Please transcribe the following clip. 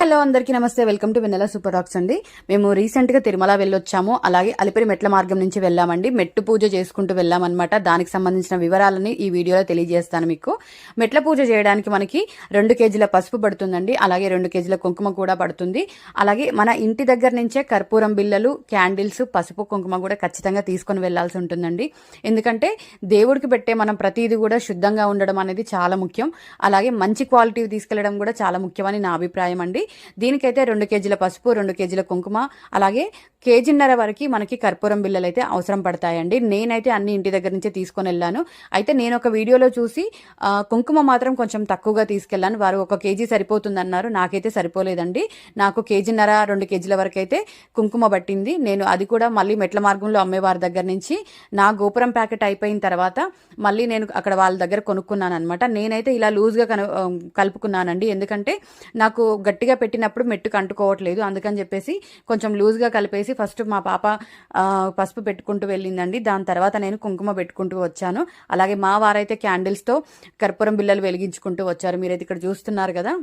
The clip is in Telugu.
హలో అందరికీ నమస్తే. Welcome to Vennela super docs అండి. మేము రీసెంట్గా తిరుమల వెళ్ళొచ్చాము. అలాగే అలిపిరి మెట్ల మార్గం నుంచి వెళ్ళామండి. మెట్టు పూజ చేసుకుంటూ వెళ్ళామన్నమాట. దానికి సంబంధించిన వివరాలని ఈ వీడియోలో తెలియజేస్తాను మీకు. మెట్ల పూజ చేయడానికి మనకి రెండు కేజీల పసుపు పడుతుందండి. అలాగే రెండు కేజీల కుంకుమ కూడా పడుతుంది. అలాగే మన ఇంటి దగ్గర నుంచే కర్పూరం బిల్లలు క్యాండిల్స్ పసుపు కుంకుమ కూడా ఖచ్చితంగా తీసుకొని వెళ్ళాల్సి ఉంటుందండి. ఎందుకంటే దేవుడికి పెట్టే మనం ప్రతిదీ కూడా శుద్ధంగా ఉండడం అనేది చాలా ముఖ్యం. అలాగే మంచి క్వాలిటీ తీసుకెళ్ళడం కూడా చాలా ముఖ్యమని నా అభిప్రాయం అండి. దీనికైతే రెండు కేజీల పసుపు రెండు కేజీల కుంకుమ అలాగే కేజీన్నర వరకు మనకి కర్పూరం బిళ్ళలు అయితే అవసరం పడతాయండి. నేనైతే అన్ని ఇంటి దగ్గర నుంచే తీసుకొని వెళ్ళాను. అయితే నేను ఒక వీడియోలో చూసి కుంకుమ మాత్రం కొంచెం తక్కువగా తీసుకెళ్ళాను. వారు ఒక కేజీ సరిపోతుందన్నారు. నాకైతే సరిపోలేదండి. నాకు కేజీన్నర రెండు కేజీల వరకు అయితే కుంకుమ పట్టింది. నేను అది కూడా మళ్ళీ మెట్ల మార్గంలో అమ్మేవారి దగ్గర నుంచి నా గోపురం ప్యాకెట్ అయిపోయిన తర్వాత మళ్ళీ నేను అక్కడ వాళ్ళ దగ్గర కొనుక్కున్నాను అనమాట నేనైతే ఇలా లూజ్గా కను కలుపుకున్నానండి. ఎందుకంటే నాకు గట్టిగా పెట్టినప్పుడు మెట్టుకు అంటుకోవట్లేదు. అందుకని చెప్పేసి కొంచెం లూజ్గా కలిపేసి ఫస్ట్ మా పాప పసుపు పెట్టుకుంటూ వెళ్ళిందండి. దాని తర్వాత నేను కుంకుమ పెట్టుకుంటూ వచ్చాను. అలాగే మా వారైతే క్యాండిల్స్తో కర్పూరం బిల్లలు వెలిగించుకుంటూ వచ్చారు. మీరైతే ఇక్కడ చూస్తున్నారు కదా?